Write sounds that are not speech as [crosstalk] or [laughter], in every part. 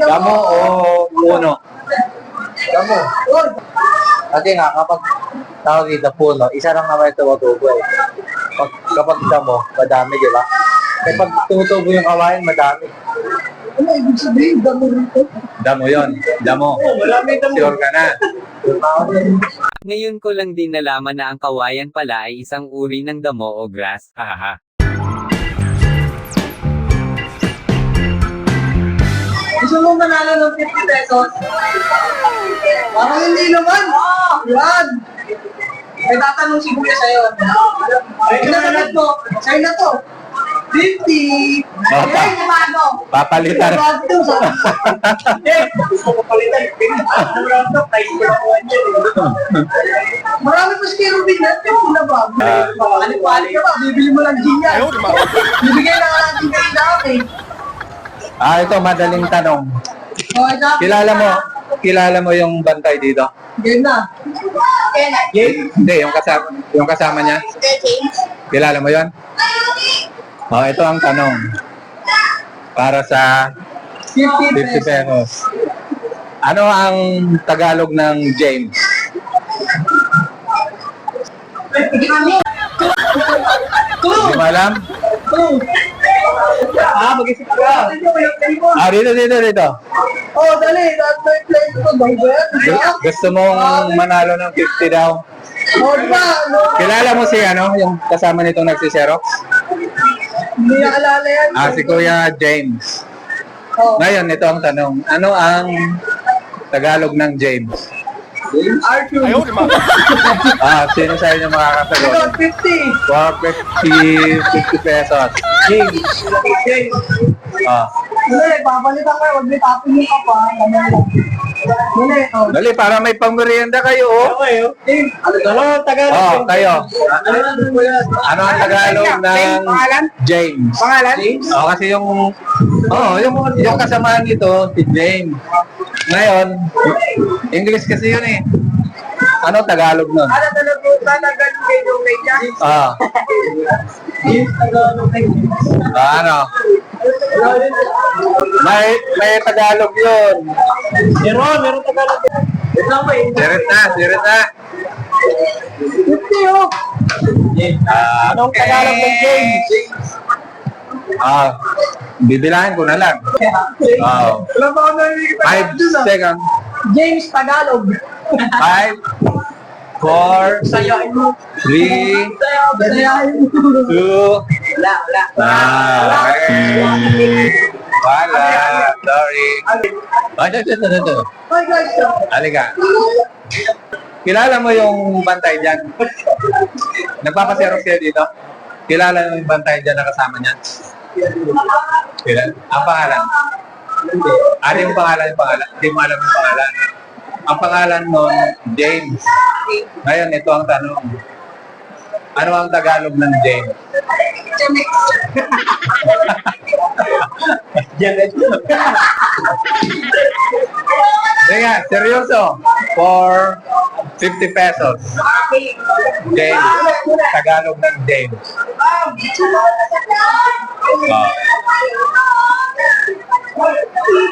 Damo o puno? Damo. Kasi nga, kapag tawag dito puno, isa lang naman ito matubo eh. Pag, kapag damo, madami, di ba? Kaya pag tumutubo yung kawain, madami. Ano ibig sabihin? Damo rito? Damo yon, damo. Wala may damo. Sure ka na. Ngayon ko lang din nalaman na ang kawayan pala ay isang uri ng damo o grass. Haha. Gusto mo manalo ng 50 pesos? Parang hindi naman. Yan. May tatanong si Kuya sa'yo. Ay, nasagot mo. Sa'yo na to. 50. Bata. Ay, kumano. Papalitan. Bago sa... Eh, gusto ko palitan. Marami pa si Ruben na. 50 na ba? Ah. Pali-pali ka ba? Bibili mo lang gin yan. Bibigay na nga natin kayo dati. Ah, ito, madaling tanong. Na? Kilala mo, kilala mo yung bantay dito? Game na. Hindi, yung kasama, yung kasama niya. Kilala mo yon? Oh, ito ang tanong. Para sa 50 50 pesos. Ano ang Tagalog ng James? Hindi mo alam? Ah, mag-isip ka. Ah, dito, dito, dito. Oh, dali. Bang ba yan? Gu- Gusto mong manalo ng 50 daw? Oh, di ba? Ano? Kilala mo si ano, yung kasama nitong nagsiserox? Hindi na alala yan. Ah, si Kuya James. Oh. Ngayon, ito ang tanong. Ano ang Tagalog ng James? Arthur. Ah, sino sa inyo makakasagot? Ano, 50. For 50, 50 pesos. James. James. Ah. Dali, papalitan kayo. Huwag may tapin yung kapa. Dali, oh. Dali, para may pangmerienda kayo, oh. James. Ano ano, Tagalog? Oh, kayo. Ano, ang Tagalog ng James? Pangalan? James. Oh, kasi yung oh, yung yung kasamahan nito si James. Ngayon, English kasi yun eh. Ano Tagalog nun? Ano talaga Ah, Tagalog kay James. ah, ano? May may Tagalog yun. Meron, meron Tagalog. Eh? Sirit na, sirit na. 50 oh. Ah, Anong Tagalog ng James? Ah, bibilahin ko na lang. Oh. Five seconds. James Tagalog. Five, four, three, two, okay. Wala. Sorry. Ah, ito, ito, ito, ito. Halika. Kilala mo yung bantay dyan? Nagpapaseros kayo dito? Kilala mo yung bantay dyan na kasama niya? Kilala? Ang pangalan? Ano yung pangalan? Yung pangalan? Hindi mo alam yung pangalan. Ang pangalan nun, James. Ngayon, ito ang tanong. Ano ang Tagalog ng James? Teka, seryoso. For 50 pesos. James. Tagalog ng James. Ah.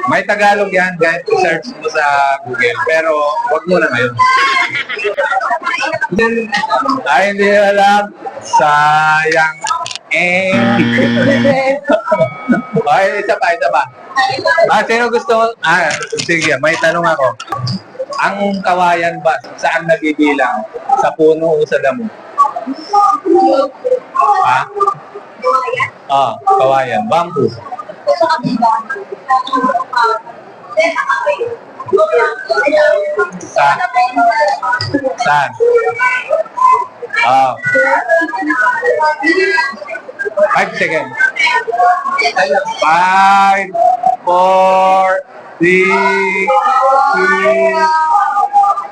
May Tagalog yan, guys. Search mo sa Google. Pero, wag mo na ngayon. Ay, hindi alam. Sayang. Eh. Ay, isa pa, isa pa. Ah, sino gusto? Ah, sige, may tanong ako. Ang kawayan ba, saan nabibilang? Sa puno o sa damo? Ha? Ah, kawayan. Bamboo. Saan? Saan? Ah, five seconds. Five, four, three, two,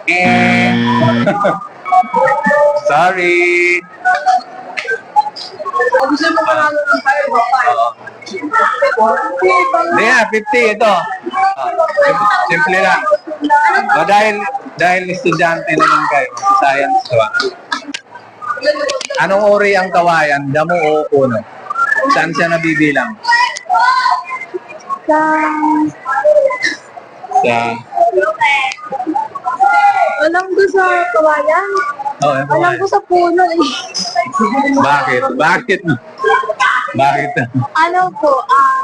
and... [laughs] Sorry. Oo. Hindi nga, 50 ito. Ah, sim- simple lang. O dahil, dahil estudyante naman kayo, sa science ah. Anong uri ang kawayan? Damo o puno? Saan siya nabibilang? Sa Sa... Alam ko sa kawayan. Oh, yung Alam kawayan. ko sa puno eh. Bakit? Bakit? Bakit? Ano po, ah,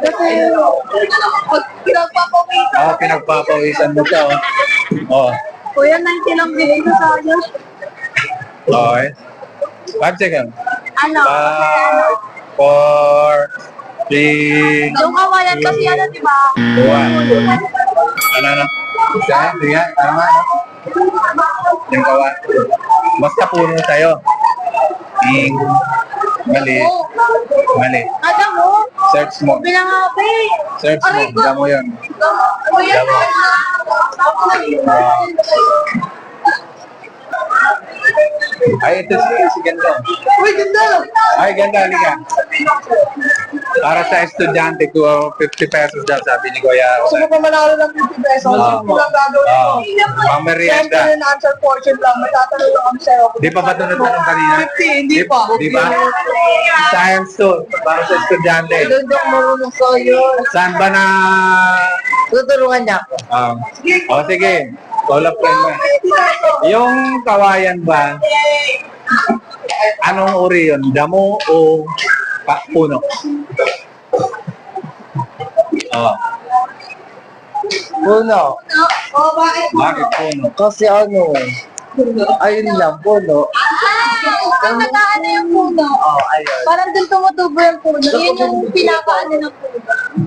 kasi pag pinagpapawisan, Oh, pinagpapawisan mo siya, oh. Oh, kuya, 90 lang bigay ko sa kanya. Okay. Five seconds. Ano? Five, four, three, Yung kawayan kasi ano, di ba? one. Ano, ano? Sige, sige. Tama? Yung kawan. Basta puno sa'yo. Ing. Mali. Mali. Ada mo? Search mo. Pinangabi. Search mo. Damo yun. Kuya, Damo. Ay, ito si, si ganda. Uy, ganda! Ay, ganda, halika. Para sa estudyante ko, 50 pesos daw, sabi ni Kuya. Gusto mo pa manalo ng 50 pesos? Ah. Ano lang gagawin Ah, mo? Pang Siyempre merienda. yung answer portion lang. May tatanong lang kami sa'yo. Di pa ba ito natanong kanina? 50, hindi pa. Di ba? Science to, para sa estudyante. Doon yung marunong sa'yo. Saan ba na... Tutulungan niya ako. Um, o sige, friend mo. Yung kawayan ba, anong uri yun? Damo o pa- puno? Oh, Puno. Oh, bakit? bakit puno? Kasi ano, ayun lang, puno. Ang nag-aano yung puno. Oh, ayun. Parang dun tumutubo yung puno. Yun yung pinakaano ng puno.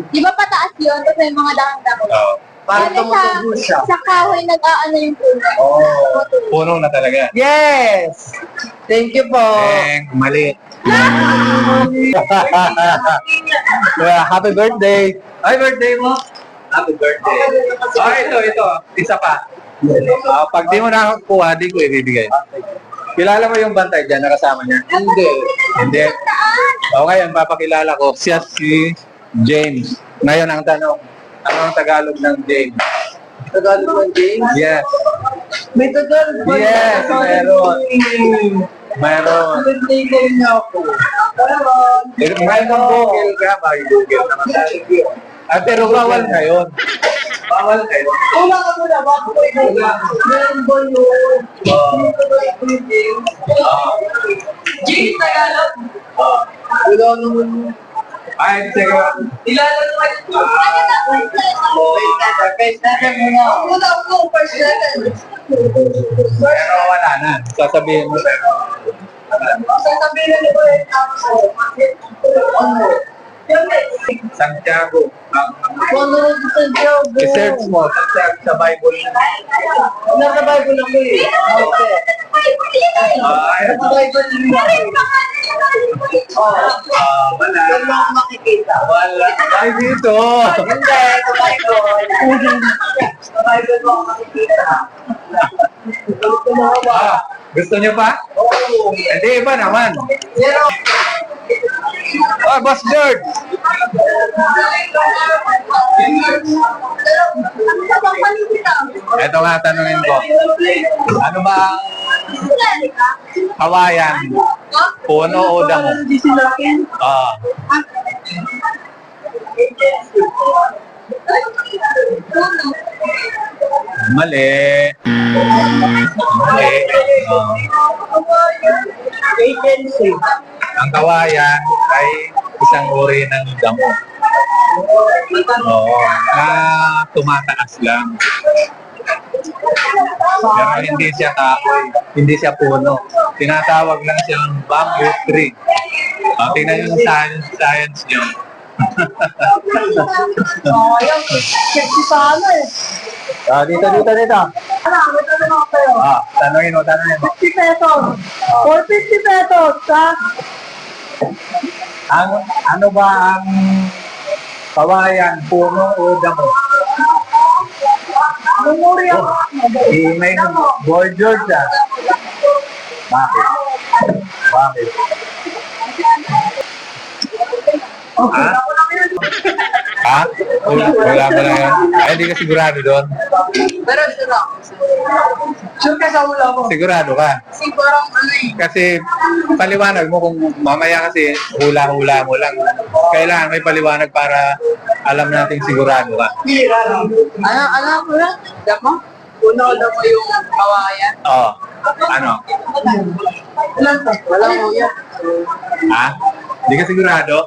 Di ba pataas yun? Tapos may mga dahang-dahang. Oh, Parang sa, tumutubo siya. sa kahoy nag-aano yung puno. oh, puno na talaga. Yes! Thank you po. Eh, mali. Yeah, [laughs] happy birthday. Ay, birthday mo? Happy birthday. Oh, ito, ito. Isa pa. Ah, pag di mo nakakuha, di ko ibibigay. Kilala mo yung bantay dyan, nakasama niya? Hindi. Hindi. O ngayon, papakilala ko. Siya si James. Ngayon ang tanong, ano ang Tagalog ng James? Tagalog ng James? Yes. May Tagalog ba? Yes, meron. Mayroon. Birthday ko niya ako. Meron. Eh, May mag-google ka, mag-google naman tayo. Ah, pero bawal ngayon. Bawal ngayon. Wala ka muna, baka ko lang. Meron ba yun? Dito ba ito yung James? James Tagalog? Wala naman. Ay, sige. Ilala naman ito. First letter muna. Wala ako, first letter. Pero wala na. Sasabihin mo. Sasabihin na ni Boy, tapos ano? Santiago. Ano sa Diyogo? I-search mo Santiago sa Bible. Nasa Bible ako eh. Okay. Ah, ayun. Nasa Bible ako. Oh, Ah, wala. Makikita. Wala. Ay, dito. Hindi, sa Bible. Sa Bible mo makikita. Ah, gusto niyo pa? Oo. Hindi, iba naman. Pero, Ah, Boss George. Ito nga, tanungin ko. Ano ba ang kawayan? Puno o damo? Ah, mali. Mali. Agency. ang kawayan ay isang uri ng damo. Oo, na tumataas lang. Pero hindi siya kahoy, hindi siya puno. Tinatawag lang siyang bamboo tree. Uh, tingnan yung science, science. Oh, [laughs] eh. Ah, dito, dito, dito. Ano, ako sa'yo. Ah, tanongin mo, tanongin mo. 50 pesos. For 50 pesos, ha? Ang, ano ba ang kawayan, puno o damo? Memori ako. Email mo. Boy George ah. Bakit? Bakit? Okay, Ha? Ha? Wala, wala pa na yan. Ay, hindi ka sigurado doon. Pero sure ako. Sure ka sa hula mo. Sigurado ka. Siguro ano eh. Kasi paliwanag mo kung mamaya kasi hula-hula mo lang. Kailangan may paliwanag para alam nating sigurado ka. Ano, ano po na? Damo? Una o damo yung kawayan? Oo. Ano? Ilan to? Wala mo yan. Ha? Hindi ka sigurado?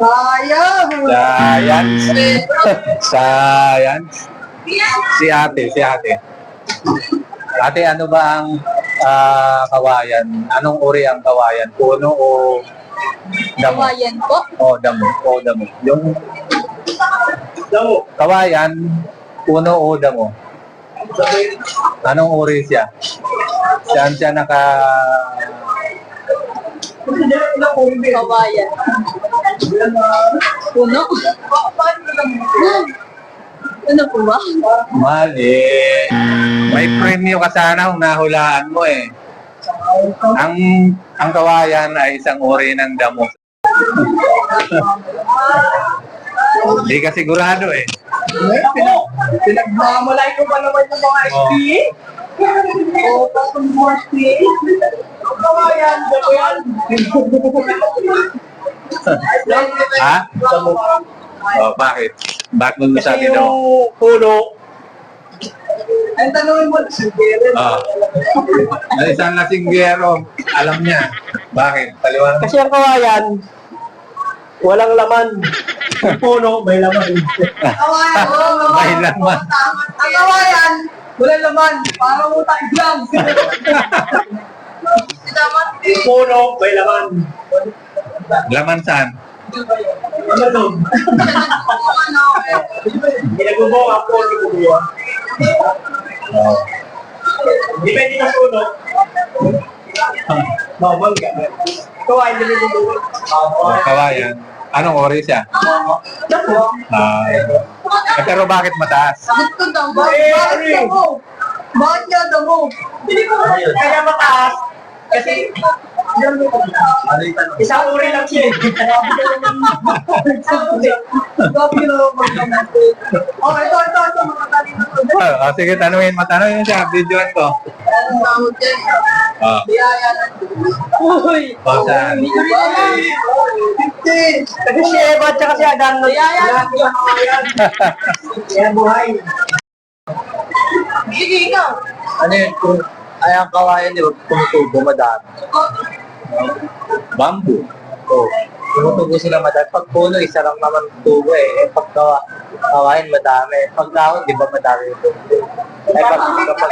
Sayang! Science. Science. Si ate, si ate. Ate, ano ba ang ah, kawayan? Anong uri ang kawayan? Puno o damo? Kawayan po. O damo. O damo. Yung Damo. kawayan, puno o damo? Anong uri siya? Saan siya naka... Kawayan. Puno. Ano po ba? Mali. May premyo ka sana kung nahulaan mo eh. Ang ang kawayan ay isang uri ng damo. [laughs] Hindi ka sigurado eh. Pinag pinagmamalay ko pa naman yung mga Oh. SP. Oo, tapos yung mga SP. Ang kawayan, damo yan. Ha? Oh, bakit? Bakit mo sabi daw? puno, ang tanongin mo, si Karen. Ah. Ang isang lasinggero, alam niya. Bakit? Paliwanag mo. Kasi ang kawayan, walang laman. [laughs] Puno, may laman. Kawayan, [laughs] May laman. Ang kawayan, walang laman. Parang utang gram. [laughs] Yung puno, may laman. Laman saan? Ano doon? Ginagubong ang puno gumawa. Oh. Depende sa puno. Bawal ka. Kawayan, din yung gumawa. Oh, kawayan. Anong ori siya? Ah. eh, pero bakit mataas? Ko daw. Eh, ano yun? Bakit nga damo? Hindi ko Kaya mataas. Kasi, isang uri lang siya. eh. Isang uri. Na magdamot. Oh, ito, ito, ito. Oh, oh, sige, tanungin mo. Tanungin siya. Videoan ko. Anong tawag dyan? Oh. Biyaya ng Uy! Oh, saan? Kasi si Eva at saka si. Biyaya ng Kaya buhay. Sige, ikaw. Ano yun? Kung ay ang kawayan nyo, tumutubo madami. Bamboo. Oo. Tumutubo sila madami. Pag puno, isa lang naman tubo eh. eh pag kawa, kawayan, madami. Pag dahon, di ba madami yung tubo? Eh, pag, kapag,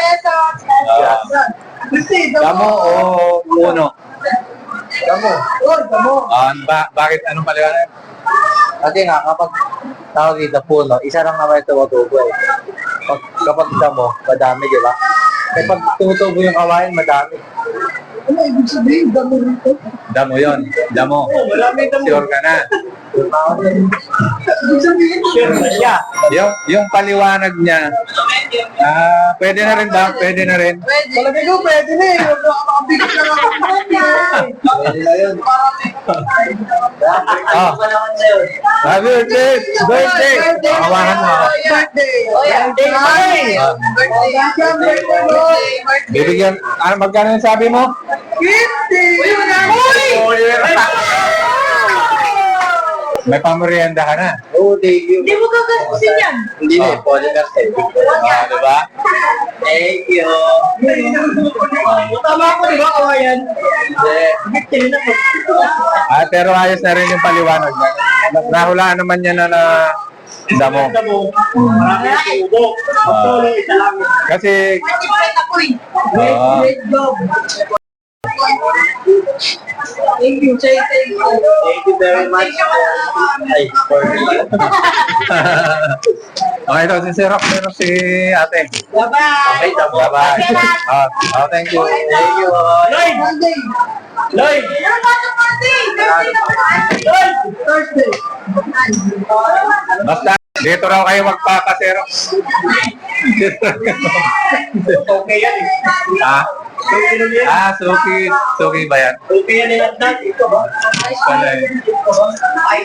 Ah. Kasi, damo o puno? Damo. Oh, damo. Ah, ba bakit? Anong paliwanag? Kasi nga, kapag tawag dito puno, isa lang naman yung tumutubo eh. Pag, kapag damo, madami, di ba? Eh, pag tumutubo yung kawayan, madami. Ano ibig sabihin? Damo rito? Damo yon. Damo. Oo, marami damo. Sure ka na. Yung, yung paliwanag niya, ah, pwede na rin ba? Pwede na rin. Malagay ko, pwede na eh. Makakabigit na lang ako. Pwede na yun. Ah. Happy birthday! Birthday! Hawakan mo. ah. Birthday! Oh. Birthday! Birthday! Birthday! Bibigyan, ano, magkano yung sabi mo? May pamerienda ka na. Oh, thank you. Hindi mo gagastusin yan. Hindi na, Ah. polymer tape. Ah, di ba? Thank you. Tama ko, di ba, kawayan? Hindi. Ah, pero ayos na rin yung paliwanag. Nahulaan naman niya na na damo. Marami ang tubo. Solo, isa lang. Kasi, ako eh. Great, Ah. great job. Thank you, Chay. Thank you. Thank you very much. Ay, for [laughs] okay ito, si Sirok, Sirok si ate. Bye-bye. Okay. Bye-bye. Oh, [laughs] oh, thank you. Thank you. Lloyd! Lloyd! Lloyd! Thursday. Basta, dito raw kayo magpapasirok. [laughs] Okay yan eh. ah, Okay lang yan. ah, Suki. Suki ba yan? Okay yan yung lahat. Ito ba? Pala eh. Ay.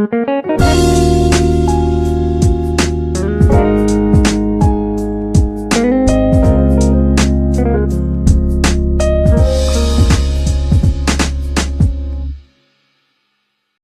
Ano?